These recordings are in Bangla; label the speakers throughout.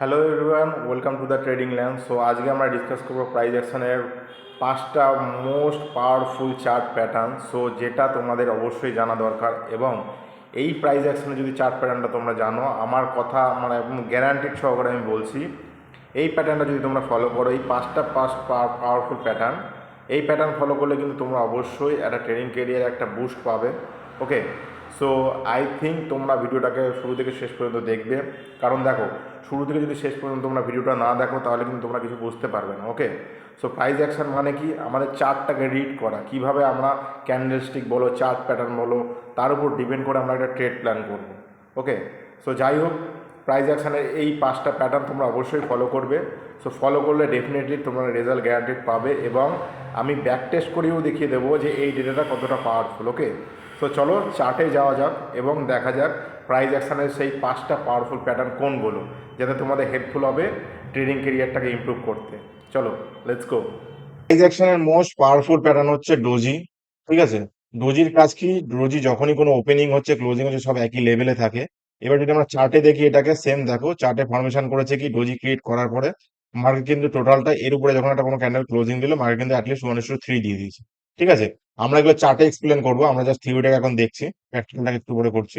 Speaker 1: Hello everyone welcome to the Trading Land so আজকে আমরা ডিসকাস করব প্রাইজ অ্যাকশনের পাঁচটা most powerful chart pattern so যেটা তোমাদের অবশ্যই জানা দরকার এবং এই প্রাইজ অ্যাকশনে যদি চার্ট প্যাটার্নটা তোমরা জানো, আমার কথা মানে একদম গ্যারান্টিড সহকারে আমি বলছি। এই প্যাটার্নটা যদি তোমরা ফলো করো, এই পাঁচটা পাঁচ পাওয়ারফুল প্যাটার্ন এই প্যাটার্ন ফলো করলে কিন্তু তোমরা অবশ্যই একটা ট্রেনিং কেরিয়ারে একটা বুস্ট পাবে। ওকে সো আই থিঙ্ক তোমরা ভিডিওটাকে শুরু থেকে শেষ পর্যন্ত দেখবে। কারণ দেখো, শুরু থেকে যদি শেষ পর্যন্ত তোমরা ভিডিওটা না দেখো, তাহলে কিন্তু তোমরা কিছু বুঝতে পারবে না ওকে সো প্রাইজ অ্যাকশন মানে কি? আমাদের চার্টটাকে রিড করা। কীভাবে আমরা ক্যান্ডেলস্টিক বলো, চার্ট প্যাটার্ন বলো, তার উপর ডিপেন্ড করে আমরা একটা ট্রেড প্ল্যান করব ওকে সো যাই হোক প্রাইজ অ্যাকশানের এই পাঁচটা প্যাটার্ন তোমরা অবশ্যই ফলো করবে। সো ফলো করলে ডেফিনেটলি তোমরা রেজাল্ট গ্যারান্টেড পাবে এবং আমি ব্যাক টেস্ট করেও দেখিয়ে দেবো যে এই ডেটাটা কতটা পাওয়ারফুল ওকে সো চলো চার্টে যাওয়া যাক এবং দেখা যাক প্রাইজ অ্যাকশানের সেই পাঁচটা পাওয়ারফুল প্যাটার্ন কোনগুলো, যাতে তোমাদের হেল্পফুল হবে ট্রেডিং কেরিয়ারটাকে ইমপ্রুভ করতে। চলো লেটস গো প্রাইজ অ্যাকশনের মোস্ট পাওয়ারফুল প্যাটার্ন হচ্ছে ডোজি ঠিক আছে? ডোজির কাজ কি? ডোজি যখনই কোনো ওপেনিং হচ্ছে ক্লোজিং হচ্ছে, সব একই লেভেলে থাকে। এবার যদি আমরা চার্টে দেখি, এটাকে সেম দেখো। চার্টে ফরমেশন করেছে কি? ডোজি ক্রিয়েট করার পরে মার্কেট কিন্তু টোটালটা এর উপরে যখন একটা কোনো ক্যান্ডেল ক্লোজিং দিল মার্কেট কিন্তু অ্যাটলিস্ট ওয়ান থ্রি দিয়ে দিয়েছে। ঠিক আছে? আমরা এগুলো চার্টে এক্সপ্লেন করব। আমরা জাস্ট থিওরিটাকে এখন দেখছি। প্র্যাকটিক্যালটাকে একটু করে করছি।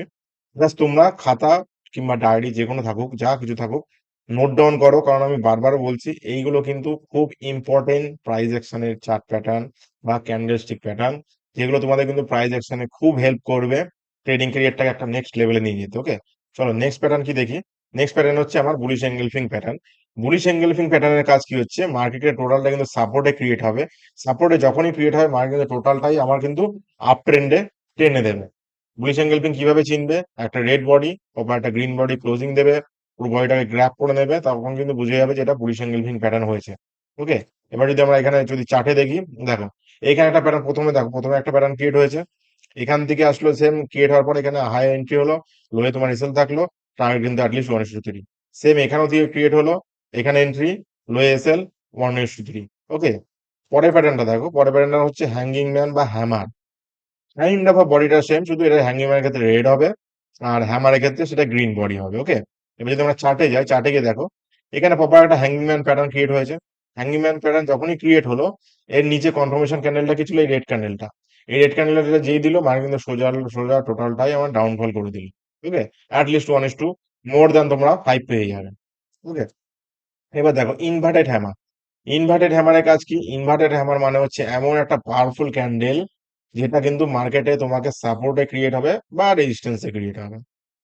Speaker 1: জাস্ট তোমরা খাতা কিংবা ডায়েরি যে কোনো থাকুক, যা কিছু থাকুক নোট ডাউন করো। কারণ আমি বারবার বলছি, এইগুলো কিন্তু খুব ইম্পর্টেন্ট প্রাইজ অ্যাকশনের চার্ট প্যাটার্ন বা ক্যান্ডেলস্টিক প্যাটার্ন যেগুলো তোমাদের কিন্তু প্রাইজ অ্যাকশনে খুব হেল্প করবে। ট্রেডিং ক্যারিয়ারটাকে একটা নেক্সট লেভেলে নিয়ে যেতে ওকে চলো নেক্সট প্যাটার্ন কি দেখি? নেক্সট প্যাটার্ন হচ্ছে আমার bullish engulfing pattern bullish engulfing প্যাটার্নের কাজ কি হচ্ছে? মার্কেটের টোটালটা কিন্তু সাপোর্টে ক্রিয়েট হবে। সাপোর্টে যখনই ক্রিয়েট হবে মার্কেটের টোটালটাই আমার কিন্তু আপ ট্রেন্ডে টেনে দেবে। বুলিশ এঙ্গেলফিং কীভাবে চিনবে? একটা রেড বডি অথবা একটা গ্রিন বডি ক্লোজিং দেবে, পুরো বডিটাকে গ্র্যাপ করে নেবে, তখন কিন্তু বুঝে যাবে যে এটা বুলিশ এঙ্গেলফিং প্যাটার্ন হয়েছে। ওকে এবার যদি আমরা এখানে যদি চার্টে দেখি, দেখো, এখানে একটা প্যাটার্ন প্রথমে দেখো, প্রথমে একটা প্যাটার্ন ক্রিয়েট হয়েছে। এখান থেকে আসলো সেম ক্রিয়েট হওয়ার পর এখানে হাই এন্ট্রি হলো লোয়ে তোমার এসএল থাকল। টার্গেট কিন্তু at least one is to three same এখানেও দিয়ে ক্রিয়েট হলো, এখানে entry লোয়ে SL one is to three okay পরের প্যাটার্নটা দেখো, পরের প্যাটার্নটা হচ্ছে হ্যাঙ্গিং ম্যান বা হ্যামার কাইন্ড অফ বডিটা সেম শুধু এটা হ্যাঙ্গিং ম্যানের ক্ষেত্রে রেড হবে, আর হ্যামারের ক্ষেত্রে সেটা গ্রিন বডি হবে ওকে এবার যদি আমরা চার্টে যাই চার্টে গিয়ে দেখো, এখানে প্রপার একটা হ্যাঙ্গিং ম্যান প্যাটার্ন ক্রিয়েট হয়েছে। হ্যাঙ্গিং ম্যান প্যাটার্ন যখনই ক্রিয়েট হলো, এর নিচে কনফার্মেশন ক্যান্ডেলটা কি ছিল? এই রেড ক্যান্ডেলটা এই রেড ক্যান্ডেলটা যেই দিল মানে কিন্তু সোজা সোজা টোটালটাই আমার ডাউনফল করে দিল। Okay at least one is to more than তোমরা ফাইভ পেয়ে যাবে। ওকে এবার দেখো ইনভার্টেড হ্যামার ইনভার্টেড হ্যামারের কাজ কি? ইনভার্টেড হ্যামার মানে হচ্ছে এমন একটা পাওয়ারফুল ক্যান্ডেল যেটা কিন্তু মার্কেটে তোমাকে সাপোর্টে ক্রিয়েট হবে বা রেজিস্ট্যান্সে ক্রিয়েট হবে।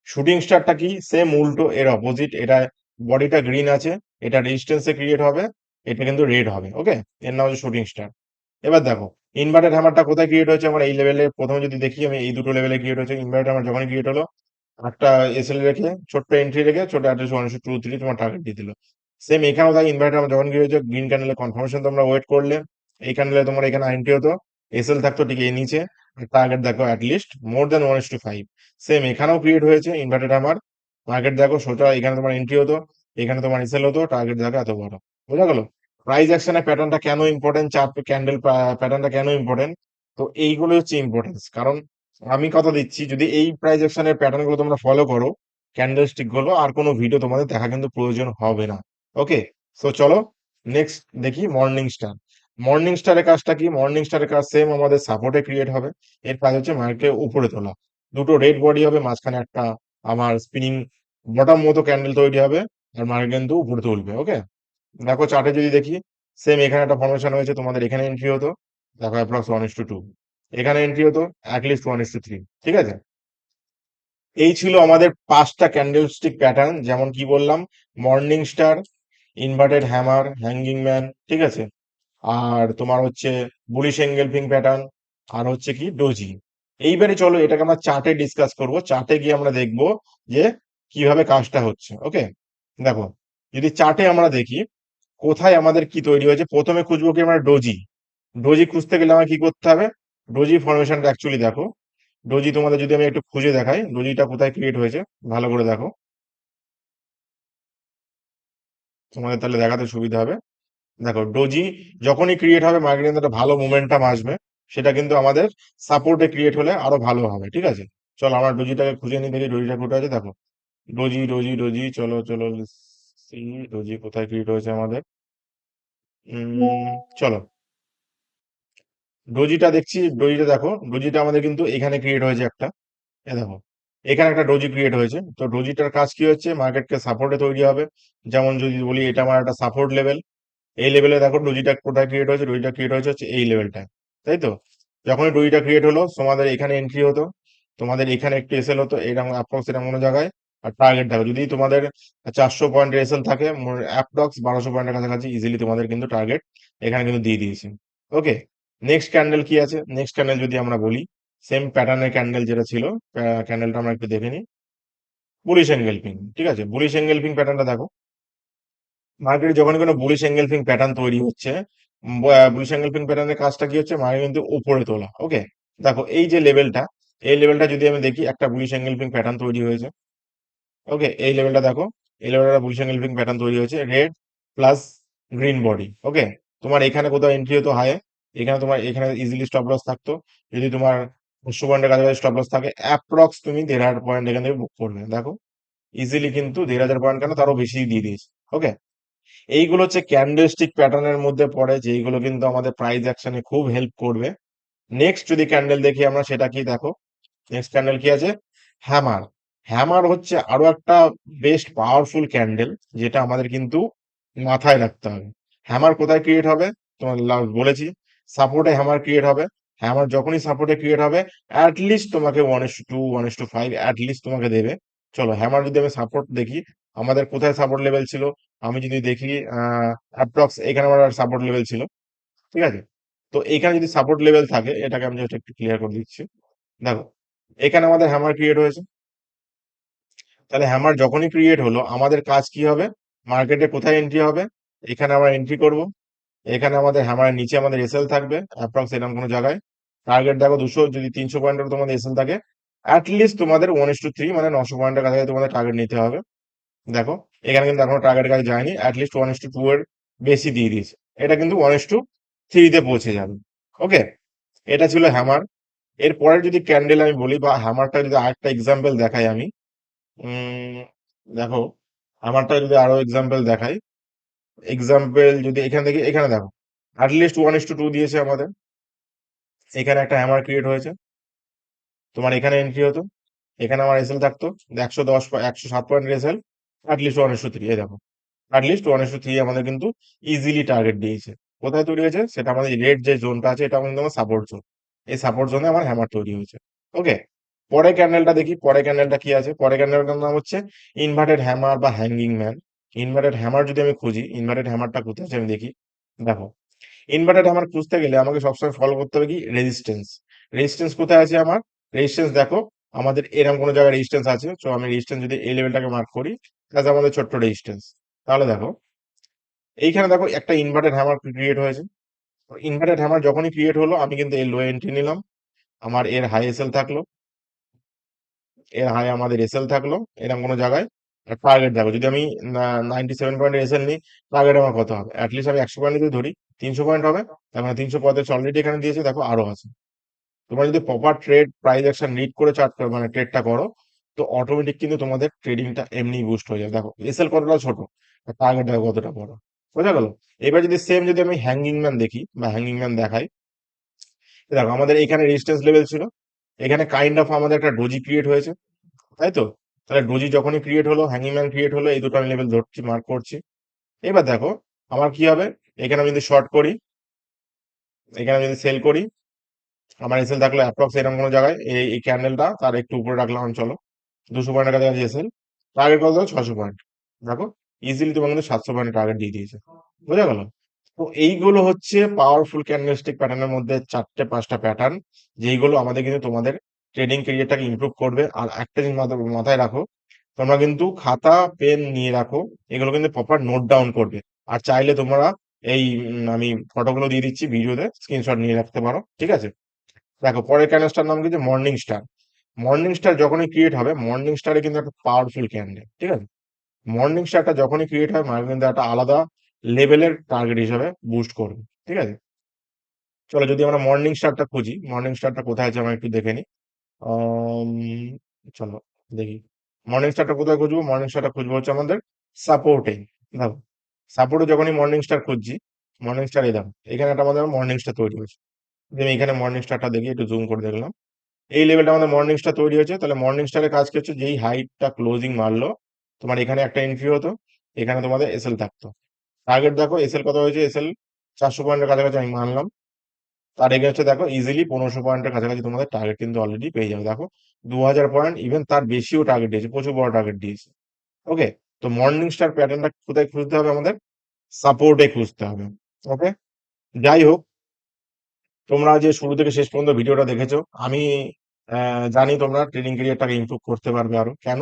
Speaker 1: শুটিং স্টারটা কি? সেম উল্টো, এর অপোজিট এটা বডিটা গ্রিন আছে, এটা রেজিস্ট্যান্সে ক্রিয়েট হবে, এটা কিন্তু রেড হবে। ওকে এর নাম হচ্ছে শুটিং স্টার এবার দেখো ইনভার্টেড হ্যামারটা কোথায় ক্রিয়েট হয়েছে? আমার এই লেভেলে প্রথমে যদি দেখি, আমি এই দুটো লেভেলে ক্রিয়েট হয়েছে। ইনভার্টেড হ্যামার যখনই ক্রিয়েট হলো একটা এসএল রেখে, ছোট্ট এন্ট্রি রেখে ছোট অ্যাড্রেস ওয়ান টু থ্রি তোমার টার্গেট দিয়ে দিল। সেম এখানেও তাই ইনভার্টার আমার যখন হয়েছে গ্রিন ক্যান্ডেলে কনফার্মেশন তোমরা ওয়েট করলে। এই ক্যান্ডেলে তোমার এখানে এন্ট্রি হতো এসএল থাকতো ঠিক এই নিচে টার্গেট দেখো at least more than one two five same এখানেও ক্রিয়েট হয়েছে ইনভার্টেড আমার মার্কেট দেখো, সোজা এখানে তোমার এন্ট্রি হতো, এখানে তোমার এসএল হতো টার্গেট দেখো এত বড়। বোঝা গেল? প্রাইস অ্যাকশনের প্যাটার্নটা কেন ইম্পর্টেন্ট চার্ট ক্যান্ডেল প্যাটার্নটা কেন ইম্পর্টেন্ট তো এইগুলো হচ্ছে ইম্পর্টেন্স কারণ আমি কথা দিচ্ছি, যদি এই প্রাইস অ্যাকশনের প্যাটার্নগুলো তোমরা ফলো করো ক্যান্ডেল স্টিকগুলো আর কোনো ভিডিও তোমাদের দেখা কিন্তু প্রয়োজন হবে না। ওকে সো চলো নেক্সট দেখি মর্নিং স্টার মর্নিং স্টারের কাজটা কি? মর্নিং স্টারের কাজ সেম আমাদের সাপোর্টে ক্রিয়েট হবে। এর কাজ হচ্ছে মার্কেটে উপরে তোলা। দুটো রেড বডি হবে, মাঝখানে একটা আমার স্পিনিং বটম মতো ক্যান্ডেল তৈরি হবে, আর মার্কেট কিন্তু উপরে তুলবে। ওকে দেখো চার্টে যদি দেখি সেম এখানে একটা ফরমেশন হয়েছে, তোমাদের এখানে এন্ট্রি হতো। দেখো approx one is two two এখানে এন্ট্রি হতো at least one is three ঠিক আছে? এই ছিল আমাদের পাঁচটা ক্যান্ডেলস্টিক প্যাটার্ন যেমন কি বললাম morning star inverted hammer hanging man ঠিক আছে? আর তোমার হচ্ছে বুলিশ এঙ্গেলফিং প্যাটার্ন আর হচ্ছে কি ডোজি এইবারে চলো এটাকে আমরা চার্টে ডিসকাস করব চার্টে গিয়ে আমরা দেখব যে কীভাবে কাজটা হচ্ছে ওকে দেখো, যদি চার্টে আমরা দেখি, কোথায় আমাদের কি তৈরি হয়েছে, প্রথমে খুঁজবো কি আমরা ডোজি ডোজি খুঁজতে গেলে আমার কি করতে হবে? ডোজি ফরমেশনটা অ্যাকচুয়ালি দেখো। ডোজি তোমাদের যদি আমি একটু খুঁজে দেখাই ডোজিটা কোথায় ক্রিয়েট হয়েছে, ভালো করে দেখো। তোমাদের তাহলে দেখাতে সুবিধা হবে। দেখো ডোজি যখনই ক্রিয়েট হবে একটা ভালো মোমেন্টাম আসবে, সেটা কিন্তু আমাদের সাপোর্টে ক্রিয়েট হলে আরও ভালো হবে, ঠিক আছে? চলো, আমরা ডোজিটাকে খুঁজে নিয়ে দেখি ডোজিটা কোথায় আছে। দেখো ডোজি ডোজি ডোজি চলো চলো ডোজি কোথায় ক্রিয়েট হয়েছে আমাদের? চলো। ডোজিটা দেখছি, ডোজিটা দেখো, ডোজিটা আমাদের কিন্তু এখানে ক্রিয়েট হয়েছে একটা। এ দেখো, এখানে একটা ডোজি ক্রিয়েট হয়েছে। তো ডোজিটার কাজ কি হচ্ছে? মার্কেটকে সাপোর্টে তৈরি হবে। যেমন যদি বলি, এটা আমার একটা সাপোর্ট লেভেল এই লেভেলে দেখো, ডোজিটা কোথায় ক্রিয়েট হয়েছে? ডোজিটা ক্রিয়েট হয়েছে হচ্ছে এই লেভেলটায় তাই তো? যখনই ডোজিটা ক্রিয়েট হলো, তোমাদের এখানে এন্ট্রি হতো। তোমাদের এখানে একটু এসএল হতো, এরকম অ্যাপ্রক্স এরকম কোনো জায়গায়। আর টার্গেট দেখো, যদি তোমাদের চারশো পয়েন্টের এসএল থাকে অ্যাপ্রক্স বারোশো পয়েন্টের কাছাকাছি ইজিলি তোমাদের কিন্তু টার্গেট এখানে কিন্তু দিয়ে দিয়েছে। ওকে নেক্সট ক্যান্ডেল কি আছে? নেক্সট ক্যান্ডেল যদি আমরা বলি সেম প্যাটার্নের ক্যান্ডেল যেটা ছিল ক্যান্ডেলটা আমরা একটু দেখে নিই। বুলিশ এঙ্গেলফিং ঠিক আছে? বুলিশ এঙ্গেলফিং প্যাটার্নটা দেখো। মার্কেটে যখন কোনো বুলিশ এঙ্গেলফিং প্যাটার্ন তৈরি হচ্ছে বুলিশ এঙ্গেলফিং প্যাটার্নের কাজটা কি হচ্ছে? মার্কেট কিন্তু উপরে তোলা ওকে দেখো, এই যে লেভেলটা এই লেভেলটা যদি আমি দেখি, একটা বুলিশ এঙ্গেলফিং প্যাটার্ন তৈরি হয়েছে ওকে এই লেভেলটা দেখো, এই লেভেলটা বুলিশ এঙ্গেলফিং প্যাটার্ন তৈরি হয়েছে red plus green body okay তোমার এখানে কোথাও এন্ট্রি হতো হাই এখানে তোমার, এখানে ইজিলি স্টপ লস থাকতো। যদি তোমার পাঁচশো পয়েন্টের কাছাকাছি স্টপ লস থাকে অ্যাপ্রক্স তুমি দেড় হাজার পয়েন্ট এখান থেকে বুক করবে। দেখো ইজিলি কিন্তু দেড় হাজার পয়েন্ট কেন? তারও বেশি দিয়ে দিয়েছে। ওকে এইগুলো হচ্ছে ক্যান্ডেলস্টিক প্যাটার্নের মধ্যে পড়ে, যেইগুলো কিন্তু আমাদের প্রাইস অ্যাকশনে খুব হেল্প করবে। নেক্সট যদি ক্যান্ডেল দেখি আমরা, সেটা কি দেখো? নেক্সট ক্যান্ডেল কি আছে? হ্যামার হ্যামার হচ্ছে আরও একটা বেস্ট পাওয়ারফুল ক্যান্ডেল যেটা আমাদের কিন্তু মাথায় রাখতে হবে। হ্যামার কোথায় ক্রিয়েট হবে? তোমার বলেছি। সাপোর্টে হ্যামার ক্রিয়েট হবে। হ্যামার যখনই সাপোর্টে ক্রিয়েট হবে অ্যাটলিস্ট তোমাকে one is two one is two five at least তোমাকে দেবে। চলো হ্যামার যদি আমি সাপোর্ট দেখি, আমাদের কোথায় সাপোর্ট লেভেল ছিল? আমি যদি দেখি অ্যাপ্রক্স এখানে আমার সাপোর্ট লেভেল ছিল। ঠিক আছে? তো এখানে যদি সাপোর্ট লেভেল থাকে, এটাকে আমি জাস্ট একটু ক্লিয়ার করে দিচ্ছি। দেখো, এখানে আমাদের হ্যামার ক্রিয়েট হয়েছে। তাহলে হ্যামার যখনই ক্রিয়েট হলো, আমাদের কাজ কি হবে? মার্কেটে কোথায় এন্ট্রি হবে? এখানে আমরা এন্ট্রি করব। এখানে আমাদের হ্যামারের নিচে আমাদের এসএল থাকবে অ্যাপ্রক্স এরকম কোনো জায়গায়। টার্গেট দেখো দুশো, যদি তিনশো পয়েন্টের তোমাদের এসএল থাকে অ্যাটলিস্ট তোমাদের ওয়ান ইস টু থ্রি মানে নশো পয়েন্টের কাছাকাছি তোমাদের টার্গেট নিতে হবে। দেখো, এখানে কিন্তু এখনও টার্গেটের কাছে যায়নি at least one is two two এর বেশি দিয়ে দিয়েছে। এটা কিন্তু ওয়ান ইস টু থ্রিতে পৌঁছে যাবে। ওকে এটা ছিল হ্যামার এরপরে যদি ক্যান্ডেল আমি বলি, বা হ্যামারটা যদি আরেকটা এক্সাম্পল দেখাই আমি দেখো হ্যামারটা যদি আরও এক্সাম্পল দেখাই এক্সাম্পল যদি এখান থেকে, এখানে দেখো at least one is two two দিয়েছে আমাদের। এখানে একটা হ্যামার ক্রিয়েট হয়েছে। তোমার এখানে এন্ট্রি হতো, এখানে আমার এসএল থাকতো একশো দশ একশো সাত point SL at least one is to three দেখো। At least one is to three আমাদের কিন্তু ইজিলি টার্গেট দিয়েছে। কোথায় তৈরি হয়েছে? সেটা আমাদের রেড যে জোনটা আছে, এটা আমাদের সাপোর্ট জোন এই সাপোর্ট জোনে আমার হ্যামার তৈরি হয়েছে। ওকে পরে ক্যান্ডেলটা দেখি পরে ক্যান্ডেলটা কি আছে? পরে ক্যান্ডেলটার নাম হচ্ছে ইনভার্টেড হ্যামার বা হ্যাঙ্গিং ম্যান ইনভার্টেড হ্যামার যদি আমি খুঁজি ইনভার্টেড হ্যামারটা কোথায় আছে আমি দেখি। দেখো ইনভার্টেড হ্যামার খুঁজতে গেলে আমাকে সবসময় ফলো করতে হবে কি? রেজিস্ট্যান্স রেজিস্ট্যান্স কোথায় আছে আমার? রেজিস্ট্যান্স দেখো, আমাদের এরকম কোনো জায়গায় রেজিস্ট্যান্স আছে তো আমি রেজিস্ট্যান্স যদি এই লেভেলটাকে মার্ক করি, তাহলে আমাদের ছোট্ট রেজিস্ট্যান্স তাহলে দেখো, এইখানে দেখো একটা ইনভার্টেড হ্যামার ক্রিয়েট হয়েছে। ইনভার্টেড হ্যামার যখনই ক্রিয়েট হলো, আমি কিন্তু এর লো এন্ট্রি নিলাম। আমার এর হাই এসএল থাকল। এর হাই আমাদের এসএল থাকল এরকম কোনো জায়গায়। টার্গেট দেখো, যদি আমি নাইনটি সেভেন পয়েন্ট এসএল নিই টার্গেট আমার কত হবে? অ্যাটলিস্ট আমি একশো পয়েন্ট যদি ধরি, তিনশো পয়েন্ট হবে, তার মানে তিনশো পঁয়তাল্লিশ অলরেডি এখানে দিয়েছে, দেখো আরও আছে। তোমরা যদি proper trade price action read করে চার্ট করো মানে ট্রেডটা করো, তো অটোমেটিক কিন্তু তোমাদের ট্রেডিংটা এমনি বুস্ট হয়ে যাবে দেখো এসএল কতটা ছোট? টার্গেট দেখো কতটা বড়। বোঝা গেল? এবার যদি সেম যদি আমি হ্যাঙ্গিং ম্যান দেখি, বা হ্যাঙ্গিং ম্যান দেখাই, দেখো, আমাদের এখানে রেজিস্ট্যান্স লেভেল ছিল, এখানে কাইন্ড অফ আমাদের একটা ডোজি ক্রিয়েট হয়েছে, তাই তো? তাহলে ডোজি যখনই ক্রিয়েট হলো হ্যাঙ্গিং ম্যান ক্রিয়েট হলো, এই দুটো আমি লেভেল ধরছি মার্ক করছি। এবার দেখো, আমার কি হবে? এখানে আমি যদি শর্ট করি, এখানে আমি যদি সেল করি, আমার এসএল থাকল অ্যাপ্রক্স এরকম কোনো জায়গায়, এই এই ক্যান্ডেলটা তার একটু উপরে রাখলাম চলো। দুশো পয়েন্টের কাছাকাছি এসএল টার্গেট কত? ছশো পয়েন্ট দেখো ইজিলি তোমার কিন্তু সাতশো পয়েন্টের টার্গেট দিয়ে দিয়েছে। বোঝা গেল? তো এইগুলো হচ্ছে পাওয়ারফুল ক্যান্ডেলস্টিক প্যাটার্নের মধ্যে চারটে, পাঁচটা প্যাটার্ন যেইগুলো আমাদের কিন্তু তোমাদের ট্রেডিং ক্যারিয়ারটাকে ইমপ্রুভ করবে। আর একটা জিনিস মাথা- মাথায় রাখো, তোমরা কিন্তু খাতা পেন নিয়ে রাখো, এগুলো কিন্তু প্রপার নোট ডাউন করবে। আর চাইলে তোমরা এই আমি ফটোগুলো দিয়ে দিচ্ছি ভিডিওতে স্ক্রিনশট নিয়ে রাখতে পারো, ঠিক আছে? দেখো, পরের ক্যান্ডেলটার নাম কিন্তু মর্নিং স্টার মর্নিং স্টার যখনই ক্রিয়েট হবে মর্নিং স্টারে কিন্তু একটা পাওয়ারফুল ক্যান্ডেল ঠিক আছে? মর্নিং স্টারটা যখনই ক্রিয়েট হয়, মার্কেট কিন্তু একটা আলাদা লেভেলের টার্গেট হিসাবে বুস্ট করবে, ঠিক আছে? চলো, যদি আমরা মর্নিং স্টারটা খুঁজি মর্নিং স্টারটা কোথায় আছে, আমরা একটু দেখে নিই। চলো দেখি। মর্নিং স্টারটা কোথায় খুঁজবো? মর্নিং স্টারটা খুঁজবো হচ্ছে আমাদের সাপোর্টে দেখো সাপোর্টে যখনই মর্নিং স্টার খুঁজছি মর্নিং স্টার দেখো, এখানে একটা আমাদের মর্নিং স্টার তৈরি হয়েছে। যদি আমি এখানে মর্নিং স্টারটা দেখি, একটু জুম করে দেখলাম। এই লেভেলটা আমাদের মর্নিং স্টার তৈরি হয়েছে, তাহলে মর্নিং স্টারের কাজ কি হচ্ছে? যেই হাইটটা ক্লোজিং মারলো, তোমার এখানে একটা এন্ট্রি হতো, এখানে তোমাদের এসএল থাকতো। টার্গেট দেখো এসএল কত হয়েছে? এসএল চারশো পয়েন্টের কাছাকাছি আমি মানলাম। তার এগেনস্টে দেখো ইজিলি পনেরোশো পয়েন্টের কাছাকাছি তোমাদের টার্গেট কিন্তু অলরেডি পেয়ে যাবে। দেখো দু হাজার পয়েন্ট ইভেন তার বেশিও টার্গেট দিয়েছে, প্রচুর বড় টার্গেট দিয়েছে। ওকে তো মর্নিং স্টার প্যাটার্নটা কোথায় খুঁজতে হবে আমাদের? সাপোর্টে খুঁজতে হবে। ওকে যাই হোক, তোমরা যে শুরু থেকে শেষ পর্যন্ত ভিডিওটা দেখেছ, আমি জানি তোমরা ট্রেনিং ক্যারিয়ারটাকে ইমপ্রুভ করতে পারবে আরও। কেন?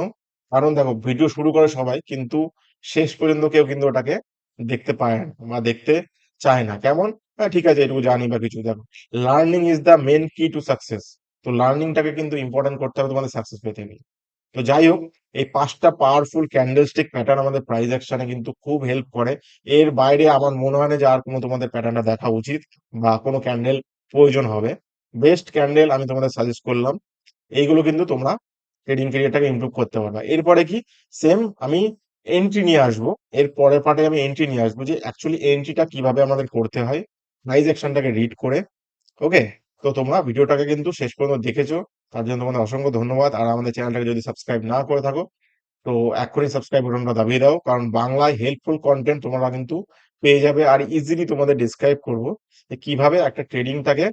Speaker 1: কারণ দেখো ভিডিও শুরু করে সবাই কিন্তু শেষ পর্যন্ত কেউ কিন্তু ওটাকে দেখতে পায় না বা দেখতে চায় না। কেমন? হ্যাঁ ঠিক আছে, এটুকু জানি বা কিছু, দেখো। Learning is the main key to success তো লার্নিংটাকে কিন্তু ইম্পর্টেন্ট করতে হবে তোমাদের সাকসেস পেতে গেলে তো যাই হোক, এই পাঁচটা পাওয়ারফুল ক্যান্ডেলস্টিক প্যাটার্ন আমাদের প্রাইস অ্যাকশনে কিন্তু খুব হেল্প করে। এর বাইরে আমার মনে হয় না যে আর কোনো তোমাদের প্যাটার্নটা দেখা উচিত বা কোনো ক্যান্ডেল প্রয়োজন হবে। বেস্ট ক্যান্ডেল আমি তোমাদের সাজেস্ট করলাম। এইগুলো কিন্তু তোমরা ট্রেডিং ক্যারিয়ারটাকে ইমপ্রুভ করতে পারবে। এরপরে কি? সেম আমি এন্ট্রি নিয়ে আসব। এর পরের পার্টে আমি এন্ট্রি নিয়ে আসব যে অ্যাকচুয়ালি এন্ট্রিটা কীভাবে আমাদের করতে হয়। প্রাইস অ্যাকশনটাকে রিড করে ওকে তো তোমরা ভিডিওটাকে কিন্তু শেষ পর্যন্ত দেখেছ। তার জন্য তোমাদের অসংখ্য ধন্যবাদ। আর আমাদের চ্যানেলটাকে যদি সাবস্ক্রাইব না করে থাকো, তো এক্ষুনি সাবস্ক্রাইব বাটনটা দাবিয়ে দাও। কারণ বাংলায় হেল্পফুল কন্টেন্ট তোমরা কিন্তু পেয়ে যাবে আর ইজিলি তোমাদের ডিসক্রাইব করব যে কীভাবে একটা ট্রেডিংটাকে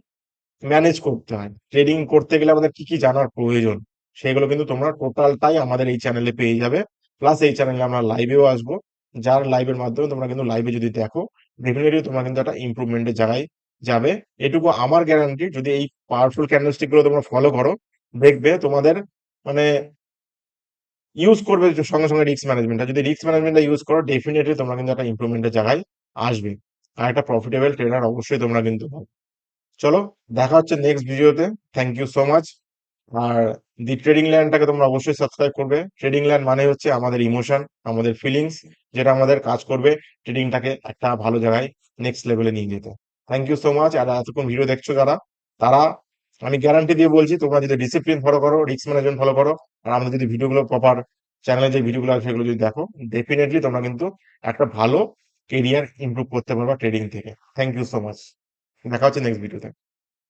Speaker 1: ম্যানেজ করতে হয়। ট্রেডিং করতে গেলে আমাদের কি কি জানার প্রয়োজন, সেগুলো কিন্তু তোমরা টোটালটাই আমাদের এই চ্যানেলে পেয়ে যাবে। প্লাস এই চ্যানেলে আমরা লাইভেও আসব। যার লাইভের মাধ্যমে তোমরা কিন্তু লাইভে যদি দেখো ডেফিনেটলি তোমরা কিন্তু একটা ইমপ্রুভমেন্টের জায়গায় যাবে। এটুকু আমার গ্যারান্টি যদি এই পাওয়ারফুল ক্যান্ডেলস্টিকগুলো তোমরা ফলো করো, দেখবে তোমাদের মানে ইউজ করবে সঙ্গে সঙ্গে রিস্ক ম্যানেজমেন্টটা যদি রিস্ক ম্যানেজমেন্টটা ইউজ করো ডেফিনেটলি তোমরা কিন্তু একটা ইমপ্রুভমেন্টের জায়গায় আসবে। আর একটা প্রফিটেবল ট্রেনার অবশ্যই তোমরা কিন্তু চলো, দেখা হচ্ছে নেক্সট ভিডিওতে থ্যাংক ইউ সো মাচ আর দি ট্রেডিং ল্যান্ডটাকে তোমরা অবশ্যই সাবস্ক্রাইব করবে। ট্রেডিং ল্যান্ড মানে হচ্ছে আমাদের ইমোশন আমাদের ফিলিংস যেটা আমাদের কাজ করবে ট্রেডিংটাকে একটা ভালো জায়গায় নেক্সট লেভেলে নিয়ে যেতে। থ্যাংক ইউ সো মাচ আর এতক্ষণ ভিডিও দেখছ যারা, তারা আমি গ্যারান্টি দিয়ে বলছি, তোমরা যদি ডিসিপ্লিন ফলো করো রিস্ক ম্যানেজমেন্ট ফলো করো, আর আমাদের যদি ভিডিওগুলো প্রপার চ্যানেলে যে ভিডিওগুলো আছে সেগুলো যদি দেখো ডেফিনেটলি তোমরা কিন্তু একটা ভালো কেরিয়ার ইমপ্রুভ করতে পারবা ট্রেডিং থেকে। থ্যাংক ইউ সো মাচ দেখা হচ্ছে নেক্সট ভিডিওতে